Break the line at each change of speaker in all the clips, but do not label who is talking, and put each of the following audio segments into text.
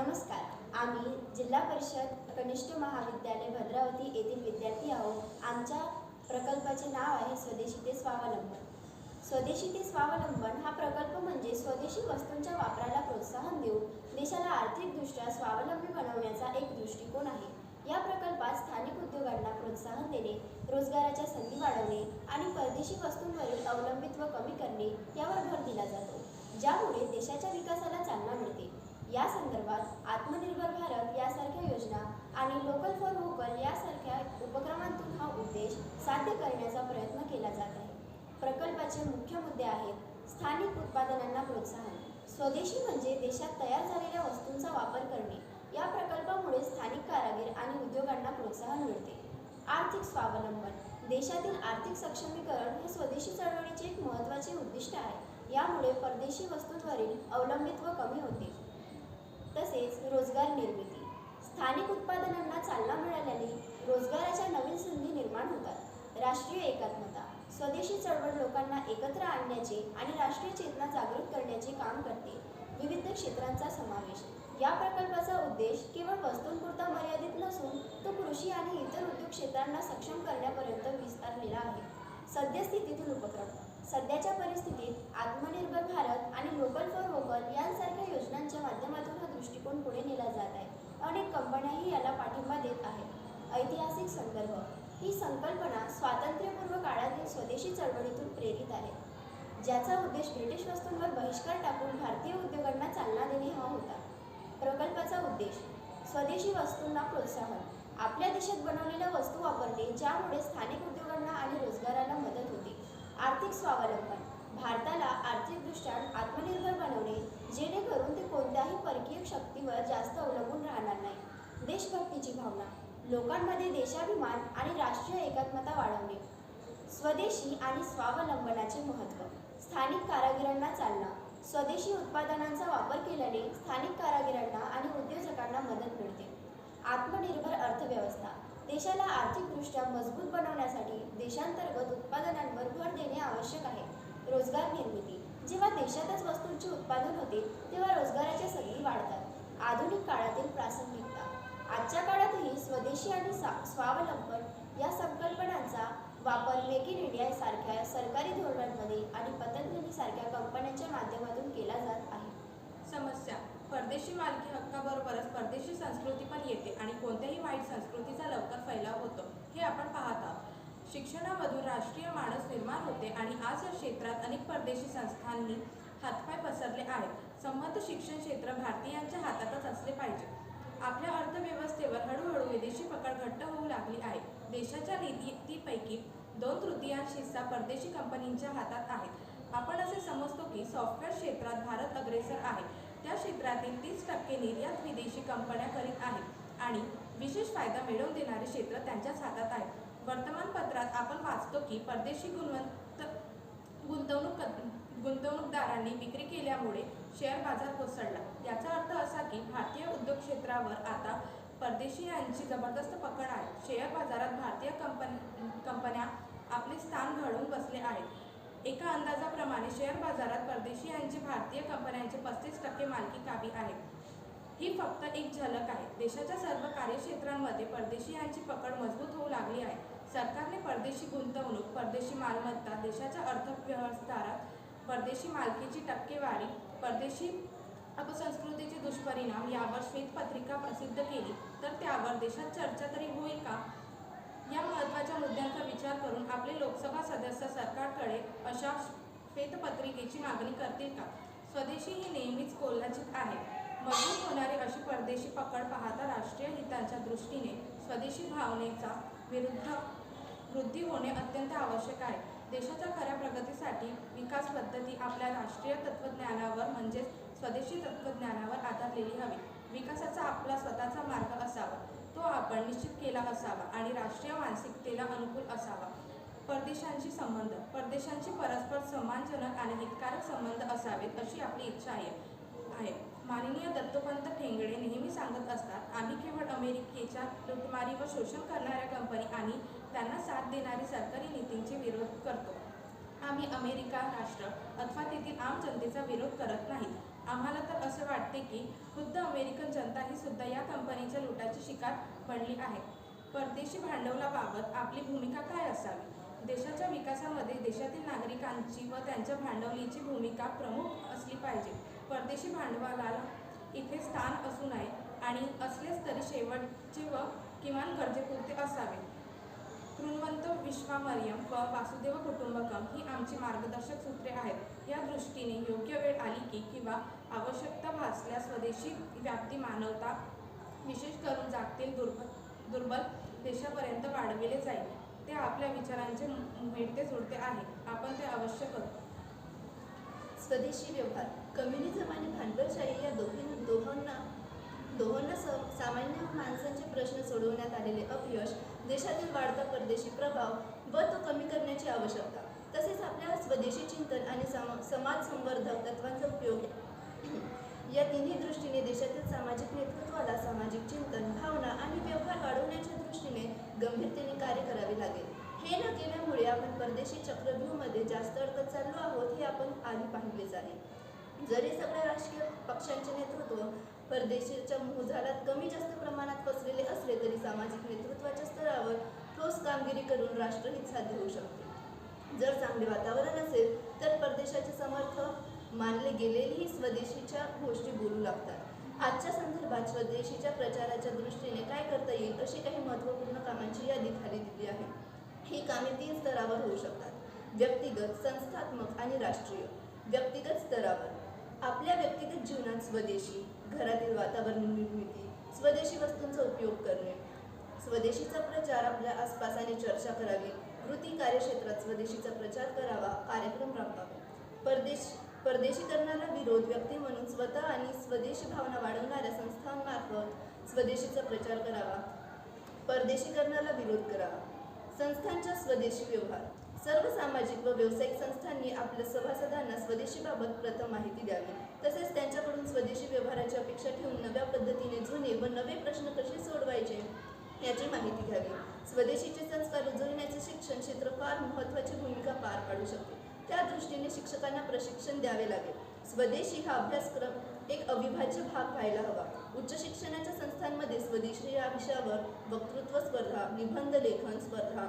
नमस्कार. आम्ही जिल्हा परिषद कनिष्ठ महाविद्यालय भद्रावती येथील विद्यार्थी आहोत. आमच्या प्रकल्पाचे नाव आहे स्वदेशी ते स्वावलंबन. स्वदेशी ते स्वावलंबन हा प्रकल्प म्हणजे स्वदेशी वस्तूंच्या वापराला प्रोत्साहन देऊन देशाला आर्थिकदृष्ट्या स्वावलंबी बनवण्याचा एक दृष्टिकोन आहे. या प्रकल्पात स्थानिक उद्योगांना प्रोत्साहन देणे रोजगाराच्या संधी वाढवणे आणि परदेशी वस्तूंवरील अवलंबित्व कमी करणे यावर भर दिला जातो. ज्यामुळे देशाच्या विकासाला चालना मिळते. या संदर्भात आत्मनिर्भर भारत यासारख्या योजना आणि लोकल फॉर व्होकल यासारख्या उपक्रमांतून हा उद्देश साध्य करण्याचा प्रयत्न केला जात आहे. प्रकल्पाचे मुख्य मुद्दे आहेत स्थानिक उत्पादनांना प्रोत्साहन. स्वदेशी म्हणजे देशात तयार झालेल्या वस्तूंचा वापर करणे. या प्रकल्पामुळे स्थानिक कारागीर आणि उद्योगांना प्रोत्साहन मिळते. आर्थिक स्वावलंबन. देशातील आर्थिक सक्षमीकरण हे स्वदेशी चळवळीचे एक महत्त्वाचे उद्दिष्ट आहे. यामुळे परदेशी वस्तूंवरील अवलंबित्व कमी होते. तसेच रोजगार निर्मिती. स्थानिक उत्पादनांना चालना मिळाल्याने रोजगाराच्या नवीन संधी निर्माण होतात. राष्ट्रीय एकात्मता स्वदेशी चळवळ लोकांना एकत्र आणण्याचे आणि राष्ट्रीय चेतना जागृत करण्याचे काम करते. विविध क्षेत्रांचा समावेश. या प्रकल्पाचा उद्देश केवळ वस्तूंपुरता मर्यादित नसून तो कृषी आणि इतर उद्योग क्षेत्रांना सक्षम करण्यापर्यंत विस्तारलेला आहे. सद्यस्थितीतील उपक्रम सध्याच्या परिस्थितीत आत्मनिर्भर भारत आणि लोकल फॉर वोकल यांसारख्या योजनांच्या माध्यमातून दृष्टिकोन पुढे नेला जात आहे. अनेक कंपन्याही याला पाठिंबा देत आहेत. ऐतिहासिक संदर्भ. ही संकल्पना स्वातंत्र्यपूर्व काळातील स्वदेशी चळवळीतून प्रेरित आहे. ज्याचा उद्देश ब्रिटिश वस्तूंवर बहिष्कार टाकून भारतीय उद्योगांना चालना देणे हा होता. प्रकल्पाचा उद्देश स्वदेशी वस्तूंना प्रोत्साहन. आपल्या देशात बनवलेल्या वस्तू वापरणे ज्यामुळे स्थानिक उद्योगांना आणि रोजगाराला मदत होते. आर्थिक स्वावलंबन. भारताला आर्थिकदृष्ट्या आत्मनिर्भर बनवणे जेणेकरून ते कोणत्याही परकीय शक्तीवर जास्त अवलंबून राहणार नाही देशभक्तीची भावना लोकांमध्ये देशाभिमान आणि राष्ट्रीय एकात्मता वाढवणे. स्वदेशी आणि स्वावलंबनाचे महत्त्व. स्थानिक कारागिरांना चालना. स्वदेशी उत्पादनांचा वापर केल्याने स्थानिक कारागिरांना आणि उद्योजकांना मदत मिळते. आत्मनिर्भर अर्थव्यवस्था. देशाला आर्थिकदृष्ट्या मजबूत बनवण्यासाठी देशांतर्गत उत्पादनांवर भर देणे आवश्यक आहे. रोजगार निर्मिती. जेव्हा देशातच वस्तूंचे उत्पादन होते तेव्हा रोजगाराच्या संधी वाढतात. आधुनिक काळातील प्रासंगिक आजच्या काळातही स्वदेशी आणि स्वावलंबन या संकल्पनांचा वापर मेक इन इंडिया सारख्या सरकारी धोरणांमध्ये आणि पतंजली सारख्या कंपन्यांच्या माध्यमातून केला जात आहे.
समस्या. परदेशी मालकी हक्काबरोबरच परदेशी संस्कृती पण येते आणि कोणत्याही वाईट संस्कृतीचा लवकर फैलाव होतो हे आपण पाहत आहोत. शिक्षणामधून राष्ट्रीय माणूस निर्माण होते आणि आज या क्षेत्रात अनेक परदेशी संस्थांनी हातपाय पसरले आहेत. संमत शिक्षण क्षेत्र भारतीयांच्या हातातच असले पाहिजे आपल्या अर्थव्यवस्थेवर हळूहळू विदेशी पकड घट्ट होऊ लागली आहे. देशाच्या नीतीपैकी दोन तृतीयांश हिस्सा परदेशी कंपनींच्या हातात आहेत. आपण असे समजतो की सॉफ्टवेअर क्षेत्रात भारत अग्रेसर आहे. त्या क्षेत्रातील तीस टक्के निर्यात विदेशी कंपन्या करीत आहेत आणि विशेष फायदा मिळवून देणारे क्षेत्र त्यांच्याच हातात आहे. वर्तमानपत्रात आपण वाचतो की परदेशी गुणवंत गुंतवणूक गुंतवणूकदारांनी विक्री केल्यामुळे शेअर बाजार कोसळला. याचा अर्थ असा की भारतीय उद्योग क्षेत्रावर आता परदेशीयांची जबरदस्त पकड आहे. शेअर बाजारात भारतीय कंपन कंपन्या आपले स्थान घडवून बसले आहेत. एका अंदाजाप्रमाणे शेअर बाजारात परदेशीयांची भारतीय कंपन्यांचे पस्तीस टक्के मालकी काबी आहे. ही फक्त एक झलक आहे. देशाच्या सर्व कार्यक्षेत्रांमध्ये परदेशीयांची पकड मजबूत होऊ लागली आहे. सरकारने परदेशी गुंतवणूक परदेशी मालमत्ता देशाच्या अर्थव्यवस्थारात परदेशी मालकीची टक्केवारी परदेशी अपसंस्कृतीचे दुष्परिणाम यावर श्वेतपत्रिका प्रसिद्ध केली. तर त्यावर देशात चर्चा तरी होईल का? या महत्त्वाच्या मुद्द्यांचा विचार करून आपले लोकसभा सदस्य सरकारकडे अशा श्वेतपत्रिकेची मागणी करतील का? स्वदेशी ही नेहमीच कोल्हाचित आहे. मजबूत होणारी अशी परदेशी पकड पाहता राष्ट्रीय हितांच्या दृष्टीने स्वदेशी भावनेचा विरुद्ध वृद्धी होणे अत्यंत आवश्यक आहे. देशाच्या खऱ्या प्रगतीसाठी विकास पद्धती आपल्या राष्ट्रीय तत्त्वज्ञानावर म्हणजेच स्वदेशी तत्त्वज्ञानावर आधारलेली हवी. विकासाचा आपला स्वतःचा मार्ग असावा. तो आपण निश्चित केला असावा आणि राष्ट्रीय मानसिकतेला अनुकूल असावा. परदेशांशी संबंध. परदेशांशी परस्पर सम्मानजनक आणि हितकारक संबंध असावेत अशी आपली इच्छा आहे. आहे. माननीय दत्तोपंत ठेंगडे नेहमी सांगत असतात आम्ही केवळ अमेरिकेच्या लुटमारी व शोषण करणाऱ्या कंपनी आणि त्यांना साथ देणारी सरकारी नीतींचे विरोध करतो. आम्ही अमेरिका राष्ट्र अथवा तेथील आम जनतेचा विरोध करत नाही. आम्हाला तर असे वाटते की खुद्द अमेरिकन जनता ही सुद्धा या कंपनीच्या लुटाची शिकार बनली आहे. परदेशी भांडवलाबाबत आपली भूमिका काय असावी? देशाच्या विकासामध्ये देशातील नागरिकांची व त्यांच्या भांडवलीची भूमिका प्रमुख असली पाहिजे. परदेशी भांडवलाला इथे स्थान असू नये आणि असलेच तरी शेवटचे व किमान गरजेपुरते असावे. कृणवंत विश्वामर्यम व वासुदेव कुटुंबकम ही आमची मार्गदर्शक सूत्रे या दृष्टीने योग्य वेळ आली की किंवा आवश्यकता भासल्यास स्वदेशी व्याप्ती मानवता विशेष करून जागतील दुर्बल दुर्बल देशापर्यंत वाढविले जाईल. ते आपल्या विचारांचे मिळते जुळते आहे. आपण ते अवश्य करू.
स्वदेशी व्यवहार. कम्युनिझम आणि भांडवलशाही या दोघी दोहोंना दोहोंना स- सामान्य माणसांचे प्रश्न सोडवण्यात आलेले अपयश देशातील वाढता परदेशी प्रभाव व तो कमी करण्याची आवश्यकता. तसेच आपल्या स्वदेशी चिंतन आणि सम समाज संवर्धक तत्वांचा उपयोग या तिन्ही दृष्टीने देशातील सामाजिक नेतृत्वाला सामाजिक चिंतन भावना आणि व्यवहार वाढवण्याच्या दृष्टीने गंभीरतेने कार्य करावे लागेल. हे न केल्यामुळे आपण परदेशी चक्रव्यूहमध्ये जास्त अडकत चाललो आहोत हे आपण आधी पाहिलेच आहे. जरी सगळ्या राजकीय पक्षांचे नेतृत्व परदेशीच्या मोहजालात कमी जास्त प्रमाणात पसरलेले असले तरी सामाजिक नेतृत्वाच्या स्तरावर ठोस कामगिरी करून राष्ट्रहित साध्य होऊ शकते. जर चांगले वातावरण असेल तर परदेशाचे समर्थ मानले गेलेलीही स्वदेशीच्या गोष्टी बोलू लागतात. आजच्या संदर्भात स्वदेशीच्या प्रचाराच्या दृष्टीने काय करता येईल अशी काही महत्त्वपूर्ण कामांची यादी खाली दिली आहे. ही कामे तीन स्तरावर होऊ शकतात. व्यक्तिगत संस्थात्मक आणि राष्ट्रीय. व्यक्तिगत स्तरावर. आपल्या व्यक्तिगत जीवनात स्वदेशी घरातील वातावरण निर्मिती स्वदेशी वस्तूंचा उपयोग करणे. स्वदेशीचा प्रचार आपल्या आसपासाने चर्चा करावी. कृती कार्यक्षेत्रात स्वदेशीचा प्रचार करावा कार्यक्रम राबवावे. परदेश परदेशीकरणाला विरोध व्यक्ती म्हणून स्वतः आणि स्वदेशी भावना वाढवणाऱ्या संस्थांमार्फत स्वदेशीचा प्रचार करावा. परदेशीकरणाला विरोध करावा. संस्थांच्या स्वदेशी व्यवहार. सर्व सामाजिक व व्यावसायिक संस्थांनी आपल्या सभासदांना स्वदेशीबाबत प्रथम माहिती द्यावी. तसेच त्यांच्याकडून स्वदेशी व्यवहाराची अपेक्षा ठेवून नव्या पद्धतीने जुने व नवे प्रश्न कसे सोडवायचे? याची माहिती घ्यावी. स्वदेशीचे संस्कार रुजविण्याचे शिक्षण क्षेत्र फार महत्त्वाची भूमिका पार पाडू शकते. त्या दृष्टीने शिक्षकांना प्रशिक्षण द्यावे लागेल. स्वदेशी हा अभ्यासक्रम एक अविभाज्य भाग व्हायला हवा. उच्च शिक्षणाच्या संस्थांमध्ये स्वदेशी या विषयावर वक्तृत्व स्पर्धा निबंध लेखन स्पर्धा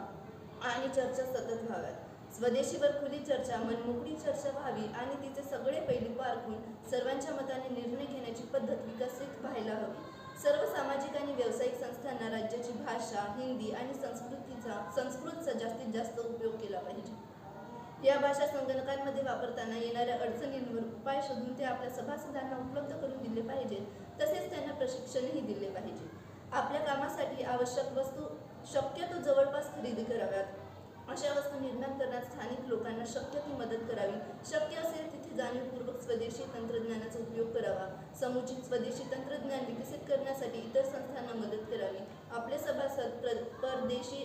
आणि चर्चा सतत व्हाव्यात. स्वदेशीवर खुली चर्चा मनमोकळी चर्चा व्हावी आणि तिचे सगळे पैलू पारखून सर्वांच्या मताने निर्णय घेण्याची पद्धत विकसित व्हायला हवी. सर्व सामाजिक आणि व्यावसायिक संस्थांना राज्याची भाषा हिंदी आणि संस्कृतीचा संस्कृतचा जास्तीत जास्त उपयोग केला पाहिजे. या भाषा संगणकांमध्ये वापरताना येणाऱ्या अडचणींवर उपाय शोधून ते आपल्या सभासदांना उपलब्ध करून दिले पाहिजेत तसेच त्यांना प्रशिक्षणही दिले पाहिजे. आपल्या कामासाठी आवश्यक वस्तू शक्यतो जवळपास खरेदी कराव्यात. अशा वस्तू निर्माण करण्यात स्थानिक लोकांना शक्य ती मदत करावी. जाणीवपूर्वक स्वदेशी तंत्रज्ञानाचा उपयोग करावा. समुचित स्वदेशी तंत्रज्ञान विकसित करण्यासाठी इतर संस्थांना मदत करावी. आपले सभासद प्र परदेशी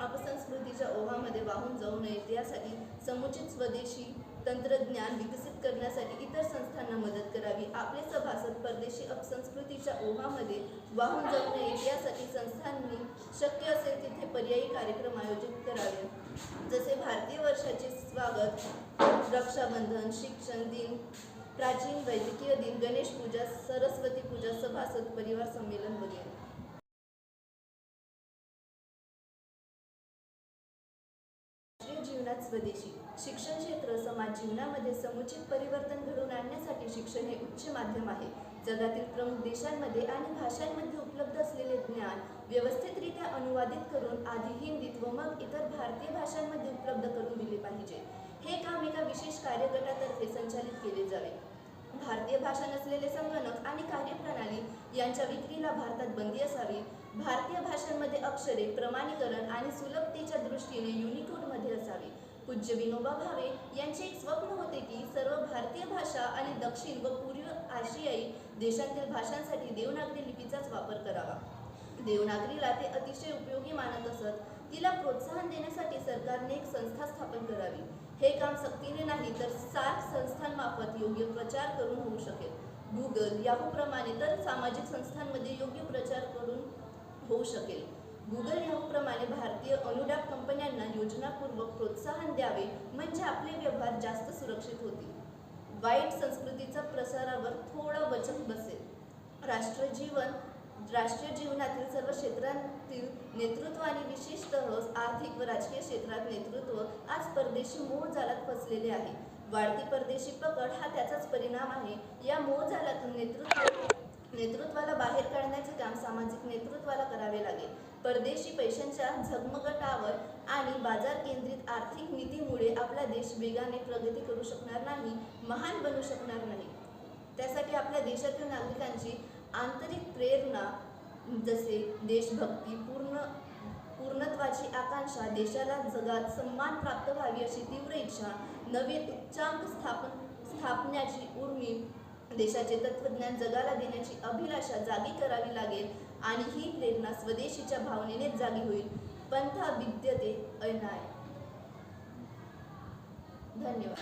अपसंस्कृतीच्या ओघामध्ये वाहून जाऊ नयेत. यासाठी समुचित स्वदेशी तंत्रज्ञान विकसित करण्यासाठी इतर संस्थांना मदत करावी. आपले सभासद परदेशी अपसंस्कृतीच्या ओघामध्ये वाहून जाऊ नयेत. यासाठी संस्थांनी शक्य असेल तिथे पर्यायी कार्यक्रम आयोजित करावे. जसे भारतीय वर्षाचे स्वागत रक्षाबंधन शिक्षण दिन प्राचीन वैद्यकीय दिन गणेश पूजा सरस्वती पूजा सभासद परिवार संमेलन वगैरे. राष्ट्रीय जीवनात स्वदेशी शिक्षण क्षेत्र समाज जीवनामध्ये समुचित परिवर्तन घडवून आणण्यासाठी शिक्षण हे उच्च माध्यम आहे. जगातील प्रमुख देशांमध्ये आणि भाषांमध्ये उपलब्ध असलेले ज्ञान व्यवस्थितरित्या अनुवादित करून आधी हिंदीत व मग इतर भारतीय भाषांमध्ये उपलब्ध करून दिले पाहिजे. हे काम एका विशेष कार्यगटातर्फे संचालित केले जावे. भारतीय भाषा नसलेले संगणक आणि कार्यप्रणाली यांच्या विक्रीला भारतात बंदी असावी. भारतीय भाषांमध्ये अक्षरे प्रमाणीकरण आणि सुलभतेच्या दृष्टीने युनिकोडमध्ये असावी. पूज्य विनोबा भावे यांचे एक स्वप्न होते की सर्व भारतीय भाषा आणि दक्षिण व पूर्व आशियाई देशातील भाषांसाठी देवनागरी लिपीचाच वापर करावा. देवनागरीला ते अतिशय उपयोगी मानत असत. तिला प्रोत्साहन देण्यासाठी सरकारने एक संस्था स्थापन करावी. हे काम सक्तीने नाही तर सार्क संस्थांमार्फत योग्य प्रचार करून होऊ शकेल. गुगल याहूप्रमाणे तर सामाजिक संस्थांमध्ये योग्य प्रचार करून होऊ शकेल. गुगल याहूप्रमाणे भारतीय अनुदान कंपन्यांना योजनापूर्वक प्रोत्साहन द्यावे म्हणजे आपले व्यवहार जास्त सुरक्षित होतील. वाईट संस्कृतीचा प्रसारावर थोडं वचक बसेल. राष्ट्रजीवन राष्ट्रीय जीवनातील सर्व क्षेत्रांतील नेतृत्व आणि विशेषतः आर्थिक व राजकीय क्षेत्रात नेतृत्व आज परदेशी मोह जालात फसलेले आहे. वाढती परदेशी पकड हा त्याचाच परिणाम आहे. या मोह जालातून नेतृत्व नेतृत्वाला बाहेर काढण्याचे काम सामाजिक नेतृत्वाला करावे लागेल. परदेशी पैशांच्या झगमगटावर आणि बाजार केंद्रित आर्थिक नीतीमुळे आपला देश वेगाने प्रगती करू शकणार नाही महान बनू शकणार नाही. त्यासाठी आपल्या देशातील नागरिकांची आंतरिक प्रेरणा जसे देशभक्ती पूर्ण पूर्णत्वाची आकांक्षा देशाला जगात सन्मान प्राप्त व्हावी अशी तीव्र इच्छा नवीन उच्चांक स्थापन स्थापण्याची उर्मी देशाचे तत्त्वज्ञान जगाला देण्याची अभिलाषा जागी करावी लागेल आणि ही प्रेरणा स्वदेशीच्या भावनेनेच जागी होईल. पंथ विद्यते अनाय. धन्यवाद.